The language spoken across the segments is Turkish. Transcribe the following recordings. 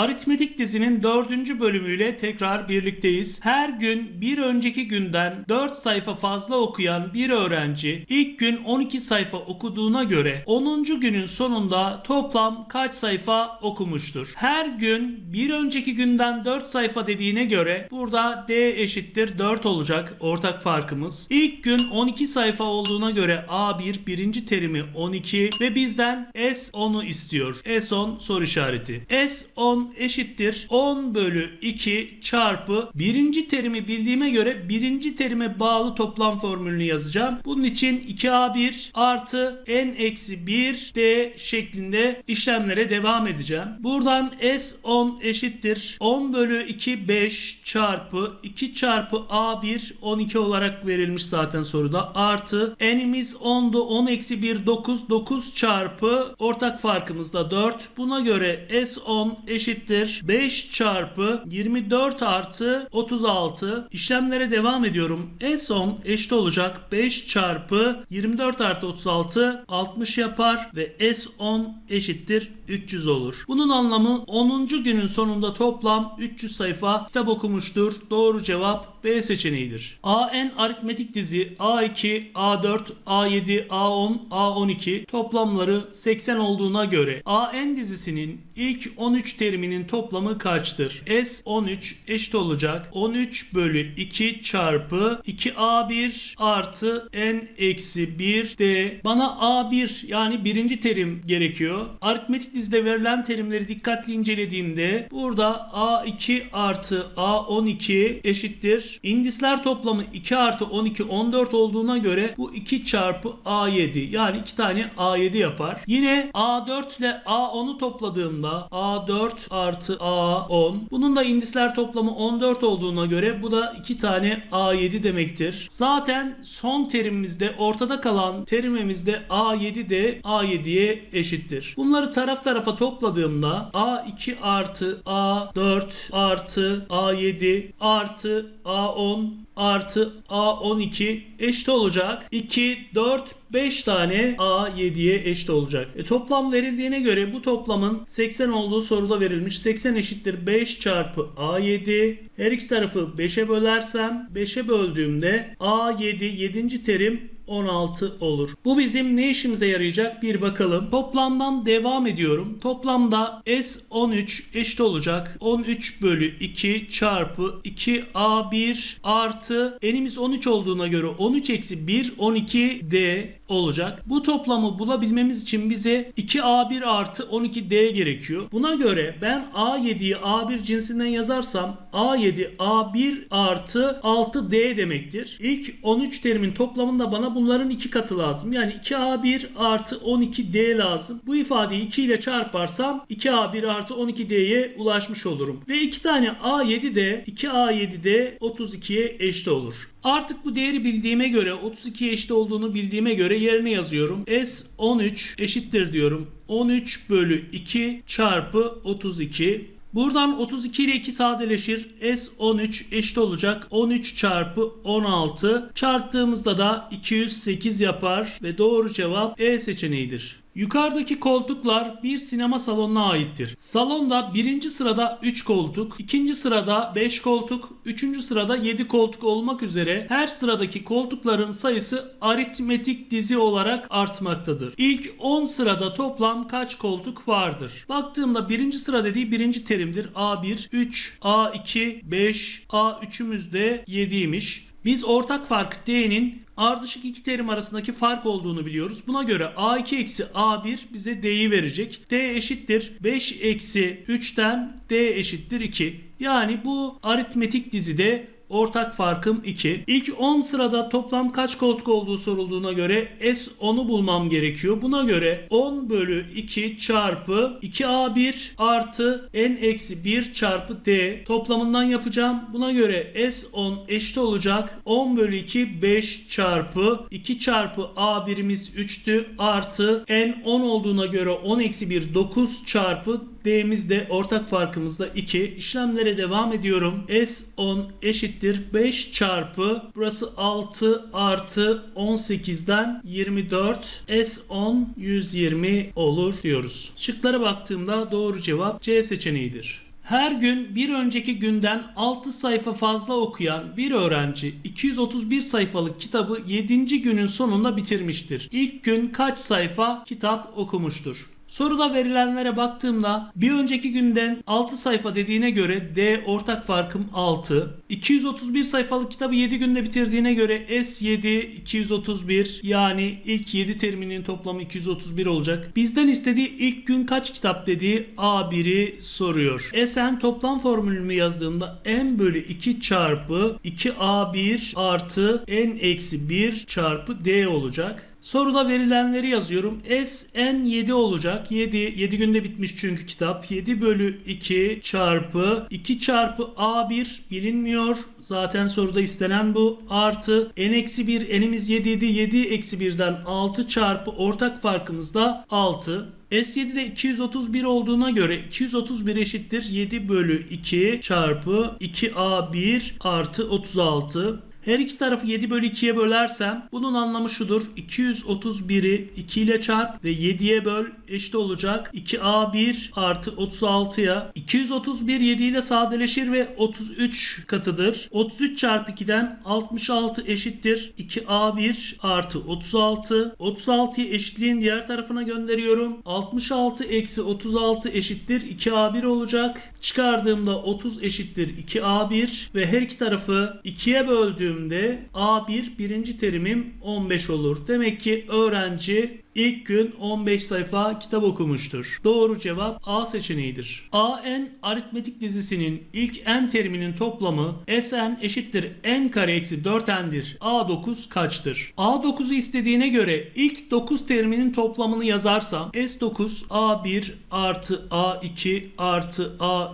Aritmetik dizinin dördüncü bölümüyle tekrar birlikteyiz. Her gün bir önceki günden 4 sayfa fazla okuyan bir öğrenci ilk gün 12 sayfa okuduğuna göre 10. günün sonunda toplam kaç sayfa okumuştur? Her gün bir önceki günden 4 sayfa dediğine göre burada D eşittir 4 olacak ortak farkımız. İlk gün 12 sayfa olduğuna göre A1 birinci terimi 12 ve bizden S10'u istiyor. S10 soru işareti. S10 eşittir 10 bölü 2 çarpı birinci terimi bildiğime göre birinci terime bağlı toplam formülünü yazacağım. Bunun için 2A1 artı N eksi 1 D şeklinde işlemlere devam edeceğim. Buradan S10 eşittir 10 bölü 2 5 çarpı 2 çarpı A1 12 olarak verilmiş zaten soruda artı N'imiz 10'du 10 eksi 1 9 9 çarpı ortak farkımız da 4 buna göre S10 eşittir 5 çarpı 24 artı 36 işlemlere devam ediyorum S10 eşit olacak 5 çarpı 24 artı 36 60 yapar ve S10 eşittir 300 olur. Bunun anlamı 10. günün sonunda toplam 300 sayfa kitap okumuştur. Doğru cevap B seçeneğidir. AN aritmetik dizi A2, A4, A7, A10, A12 toplamları 80 olduğuna göre AN dizisinin ilk 13 teriminin toplamı kaçtır? S13 eşit olacak 13 bölü 2 çarpı 2A1 artı N eksi 1 D. Bana A1 yani birinci terim gerekiyor. Aritmetik dizide verilen terimleri dikkatli incelediğimde burada A2 artı A12 eşittir. İndisler toplamı 2 artı 12 14 olduğuna göre bu 2 çarpı A7 yani 2 tane A7 yapar. Yine A4 ile A10'u topladığımda A4 artı A10 bunun da indisler toplamı 14 olduğuna göre bu da 2 tane A7 demektir. Zaten son terimimizde ortada kalan terimimizde A7 de A7'ye eşittir. Bunları taraf tarafa topladığımda A2 artı A4 artı A7 artı A10 artı A12 eşit olacak. 2, 4, 5 tane A7'ye eşit olacak. E, toplam verildiğine göre bu toplamın 80 olduğu soruda verilmiş. 80 eşittir 5 çarpı A7. Her iki tarafı 5'e bölersem 5'e böldüğümde A7 7. terim 16 olur. Bu bizim ne işimize yarayacak bir bakalım. Toplamdan devam ediyorum. Toplamda S13 eşit olacak. 13 bölü 2 çarpı 2A1 artı N'imiz 13 olduğuna göre 13 eksi 1 12D olacak. Bu toplamı bulabilmemiz için bize 2A1 artı 12D gerekiyor. Buna göre ben A7'yi A1 cinsinden yazarsam A7 A1 artı 6D demektir. İlk 13 terimin toplamında bana bunların iki katı lazım. Yani 2A1 artı 12D lazım. Bu ifadeyi 2 ile çarparsam 2A1 artı 12D'ye ulaşmış olurum. Ve 2 tane A7 de 2A7 32'ye eşit olur. Artık bu değeri bildiğime göre 32 eşit olduğunu bildiğime göre yerine yazıyorum. S13 eşittir diyorum. 13 bölü 2 çarpı 32 Buradan 32 ile 2 sadeleşir. S13 eşit olacak. 13 çarpı 16 çarptığımızda da 208 yapar ve doğru cevap E seçeneğidir. Yukarıdaki koltuklar bir sinema salonuna aittir. Salonda birinci sırada 3 koltuk, ikinci sırada 5 koltuk, üçüncü sırada 7 koltuk olmak üzere her sıradaki koltukların sayısı aritmetik dizi olarak artmaktadır. İlk 10 sırada toplam kaç koltuk vardır? Baktığımda birinci sıra dediği birinci terimdir. A1, 3, A2, 5, A3'ümüz de 7'ymiş. Biz ortak fark D'nin ardışık iki terim arasındaki fark olduğunu biliyoruz. Buna göre A2 eksi A1 bize D'yi verecek. D eşittir 5 eksi 3'ten D eşittir 2. Yani bu aritmetik dizide Ortak farkım 2. İlk 10 sırada toplam kaç koltuk olduğu sorulduğuna göre S10'u bulmam gerekiyor. Buna göre 10 bölü 2 çarpı 2A1 artı N eksi 1 çarpı D toplamından yapacağım. Buna göre S10 eşit olacak. 10 bölü 2 5 çarpı 2 çarpı A1'imiz 3'tü artı N 10 olduğuna göre 10 eksi 1 9 çarpı D'miz ortak farkımızda 2. İşlemlere devam ediyorum. S10 eşittir 5 çarpı burası 6 artı 18'den 24 S10 120 olur diyoruz. Şıklara baktığımda doğru cevap C seçeneğidir. Her gün bir önceki günden 6 sayfa fazla okuyan bir öğrenci 231 sayfalık kitabı 7. günün sonunda bitirmiştir. İlk gün kaç sayfa kitap okumuştur? Soruda verilenlere baktığımda bir önceki günden 6 sayfa dediğine göre D ortak farkım 6. 231 sayfalık kitabı 7 günde bitirdiğine göre S7 231 yani ilk 7 teriminin toplamı 231 olacak. Bizden istediği ilk gün kaç kitap dediği A1'i soruyor. Sn toplam formülünü yazdığımda n bölü 2 çarpı 2A1 artı n eksi 1 çarpı D olacak. Soruda verilenleri yazıyorum. S n 7 olacak. 7 7 günde bitmiş çünkü kitap. 7 bölü 2 çarpı 2 çarpı A1 bilinmiyor. Zaten soruda istenen bu. Artı n eksi 1 n'imiz 7 idi. 7 eksi 1'den 6 çarpı ortak farkımız da 6. S7'de 231 olduğuna göre 231 eşittir 7 bölü 2 çarpı 2A1 artı 36. Her iki tarafı 7 bölü 2'ye bölersem bunun anlamı şudur. 231'i 2 ile çarp ve 7'ye böl eşit olacak. 2A1 artı 36'ya. 231 7 ile sadeleşir ve 33 katıdır. 33 çarpı 2'den 66 eşittir. 2A1 artı 36. 36'yı eşitliğin diğer tarafına gönderiyorum. 66 eksi 36 eşittir. 2A1 olacak. Çıkardığımda 30 eşittir 2A1 ve her iki tarafı 2'ye böldüğümde A1 birinci terimim 15 olur. Demek ki öğrenci ilk gün 15 sayfa kitap okumuştur. Doğru cevap A seçeneğidir. AN aritmetik dizisinin ilk n teriminin toplamı Sn eşittir n kare eksi 4n'dir. A9 kaçtır? A9'u istediğine göre ilk 9 teriminin toplamını yazarsam S9 A1 artı A2 artı A3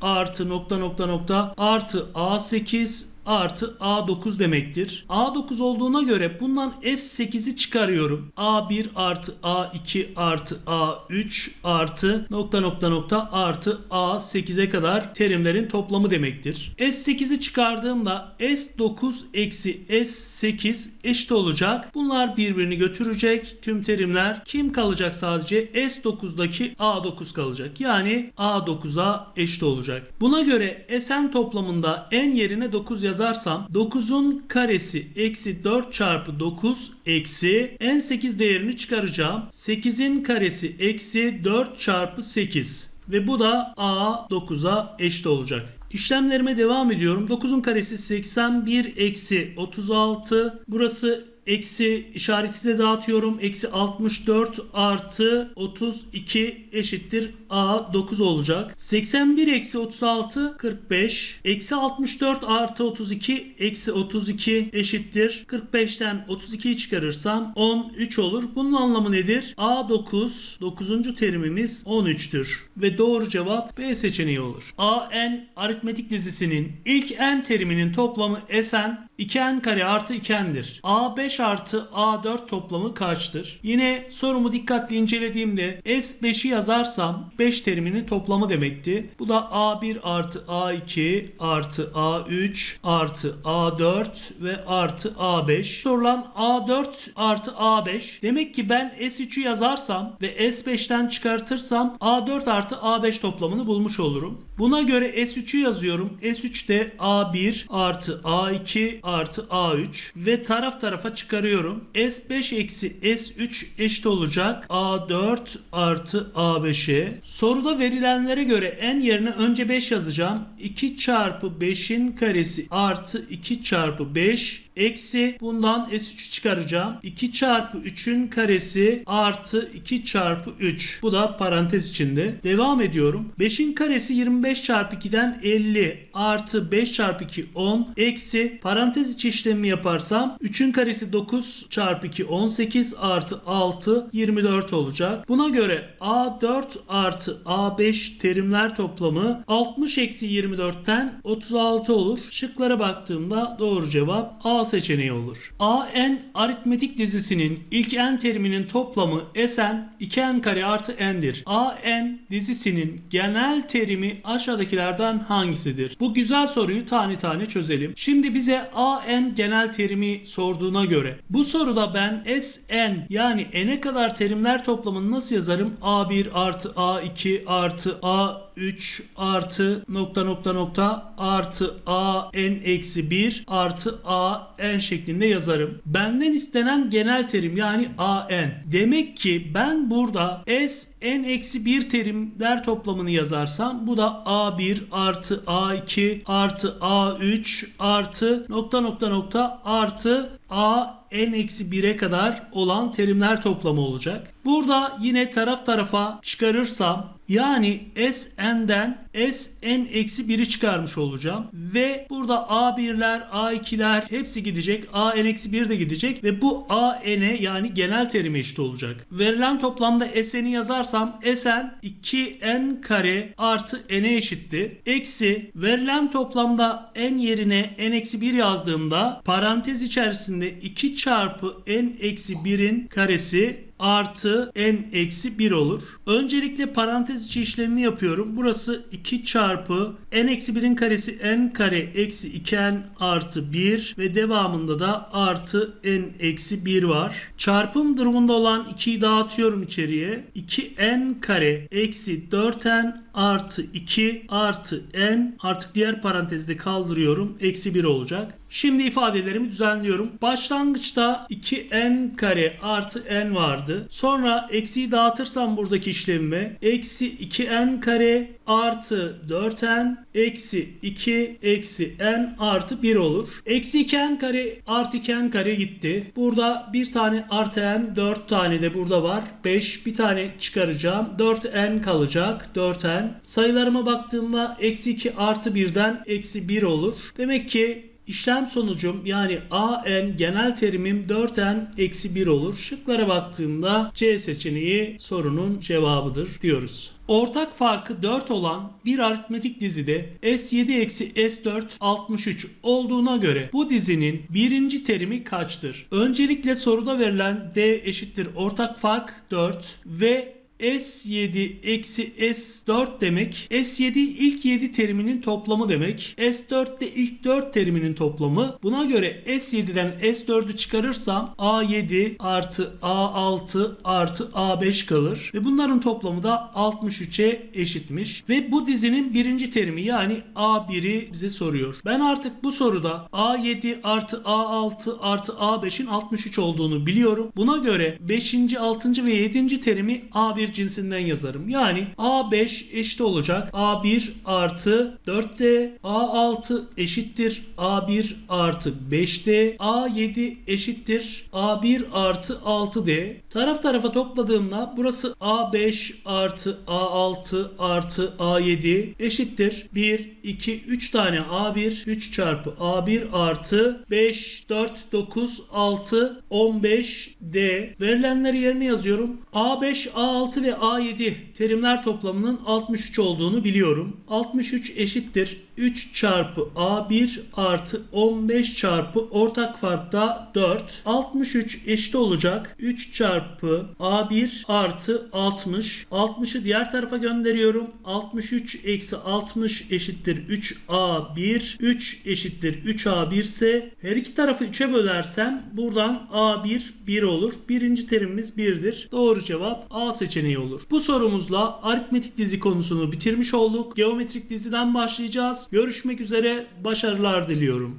artı nokta nokta nokta artı A8 artı A9 demektir. A9 olduğuna göre bundan S8'i çıkarıyorum. A1 artı A2 artı A3 artı nokta nokta nokta artı A8'e kadar terimlerin toplamı demektir. S8'i çıkardığımda S9 eksi S8 eşit olacak. Bunlar birbirini götürecek. Tüm terimler kim kalacak sadece? S9'daki A9 kalacak. Yani A9'a eşit olacak. Buna göre Sn toplamında n yerine 9 yazarsam 9'un karesi eksi 4 çarpı 9 eksi n8 değerini çıkaracağım. 8'in karesi eksi 4 çarpı 8 ve bu da A9'a eşit olacak. İşlemlerime devam ediyorum. 9'un karesi 81 eksi 36. Burası eksi işareti de dağıtıyorum. Eksi 64 artı 32 eşittir A 9 olacak. 81 eksi 36 45. Eksi 64 artı 32 eksi 32 eşittir. 45'ten 32'yi çıkarırsam 13 olur. Bunun anlamı nedir? A 9 9. terimimiz 13'tür. Ve doğru cevap B seçeneği olur. A n aritmetik dizisinin ilk n teriminin toplamı Sn 2n kare artı 2n'dir. A5 artı A4 toplamı kaçtır? Yine sorumu dikkatli incelediğimde S5'i yazarsam 5 teriminin toplamı demekti. Bu da A1 artı A2 artı A3 artı A4 ve artı A5. Sorulan A4 artı A5. Demek ki ben S3'ü yazarsam ve S5'ten çıkartırsam A4 artı A5 toplamını bulmuş olurum. Buna göre S3'ü yazıyorum. S3'te A1 artı A2 artı A3 ve taraf tarafa çıkarıyorum. S5 eksi S3 eşit olacak A4 artı A5'e. Soruda verilenlere göre n yerine önce 5 yazacağım. 2 çarpı 5'in karesi artı 2 çarpı 5 Eksi bundan S3'ü çıkaracağım. 2 çarpı 3'ün karesi artı 2 çarpı 3. Bu da parantez içinde. Devam ediyorum. 5'in karesi 25 çarpı 2'den 50 artı 5 çarpı 2 10 eksi parantez içi işlemi yaparsam 3'ün karesi 9 çarpı 2 18 artı 6 24 olacak. Buna göre A4 artı A5 terimler toplamı 60 eksi 24'ten 36 olur. Şıklara baktığımda doğru cevap A seçeneği olur. AN aritmetik dizisinin ilk n teriminin toplamı Sn 2n kare artı n'dir. AN dizisinin genel terimi aşağıdakilerden hangisidir? Bu güzel soruyu tane tane çözelim. Şimdi bize AN genel terimi sorduğuna göre bu soruda ben Sn yani n'e kadar terimler toplamını nasıl yazarım? A1 artı A2 artı A A3 artı nokta nokta nokta artı A n eksi 1 artı A n şeklinde yazarım. Benden istenen genel terim yani A n. Demek ki ben burada S n eksi 1 terimler toplamını yazarsam bu da A1 artı A2 artı A3 artı nokta nokta nokta artı A n eksi 1'e kadar olan terimler toplamı olacak. Burada yine taraf tarafa çıkarırsam yani Sn'den Sn eksi 1'i çıkarmış olacağım. Ve burada A1'ler, A2'ler hepsi gidecek. An eksi 1 de gidecek. Ve bu An'e yani genel terime eşit olacak. Verilen toplamda Sn'i yazarsam Sn 2n kare artı n'e eşitti. Eksi verilen toplamda n yerine n eksi 1 yazdığımda parantez içerisinde 2 çarpı n eksi 1'in karesi artı n eksi 1 olur. Öncelikle parantez içi işlemini yapıyorum. Burası 2 çarpı n eksi 1'in karesi n kare eksi 2n artı 1 ve devamında da artı n eksi 1 var. Çarpım durumunda olan 2'yi dağıtıyorum içeriye. 2n kare eksi 4n artı 2 artı n artık diğer parantezde kaldırıyorum. Eksi 1 olacak. Şimdi ifadelerimi düzenliyorum. Başlangıçta 2n kare artı n vardı. Sonra eksiyi dağıtırsam buradaki işlemime eksi 2n kare artı 4n eksi 2 eksi n artı 1 olur. Eksi 2n kare artı 2n kare gitti. Burada bir tane artı n 4 tane de burada var. 5 bir tane çıkaracağım. 4n kalacak. 4n. Sayılarıma baktığımda eksi 2 artı 1'den eksi 1 olur. Demek ki İşlem sonucum yani AN genel terimim 4N eksi 1 olur. Şıklara baktığımda C seçeneği sorunun cevabıdır diyoruz. Ortak farkı 4 olan bir aritmetik dizide S7 eksi S4 63 olduğuna göre bu dizinin birinci terimi kaçtır? Öncelikle soruda verilen D eşittir ortak fark 4 ve S7 eksi S4 demek. S7 ilk 7 teriminin toplamı demek. S4 de ilk 4 teriminin toplamı. Buna göre S7'den S4'ü çıkarırsam A7 artı A6 artı A5 kalır. Ve bunların toplamı da 63'e eşitmiş. Ve bu dizinin birinci terimi yani A1'i bize soruyor. Ben artık bu soruda A7 artı A6 artı A5'in 63 olduğunu biliyorum. Buna göre 5. 6. ve 7. terimi A1 cinsinden yazarım. Yani A5 eşit olacak. A1 artı 4D. A6 eşittir. A1 artı 5D. A7 eşittir. A1 artı 6D. Taraf tarafa topladığımda burası A5 artı A6 artı A7 eşittir. 1, 2, 3 tane A1. 3 çarpı A1 artı 5, 4, 9, 6, 15 D. Verilenleri yerine yazıyorum. A5, A6 ve A7 terimler toplamının 63 olduğunu biliyorum. 63 eşittir 3 çarpı A1 artı 15 çarpı ortak farkta 4. 63 eşit olacak. 3 çarpı A1 artı 60. 60'ı diğer tarafa gönderiyorum. 63 eksi 60 eşittir 3A1. 3 eşittir 3A1 ise her iki tarafı 3'e bölersem buradan A1 1 olur. Birinci terimimiz 1'dir. Doğru cevap A seçeneği olur. Bu sorumuzla aritmetik dizi konusunu bitirmiş olduk. Geometrik diziden başlayacağız. Görüşmek üzere. Başarılar diliyorum.